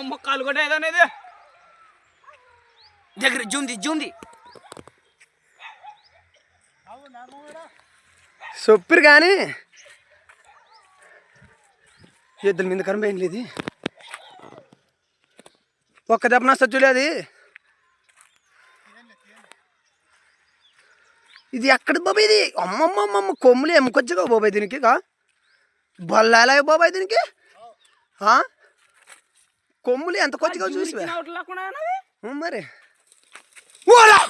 అమ్మ కూడా ఏదనేది? దగ్గర జూంది జూంది. సొప్పురు కానీ ఎద్దుల మీద కరంబేం లేదు. ఒక్క దెబ్బన సజ్జులేదు ఇది ఎక్కడ బాబు ఇది? అమ్మమ్మమ్మమ్మ కొమ్ములు ఎముకొచ్చుగా బాబాయ్ దీనికి కా బొల్ల ఎలాగే బాబాయ్ దీనికి కొమ్ములు ఎంత కొద్దిగా చూసి మరి ఓలా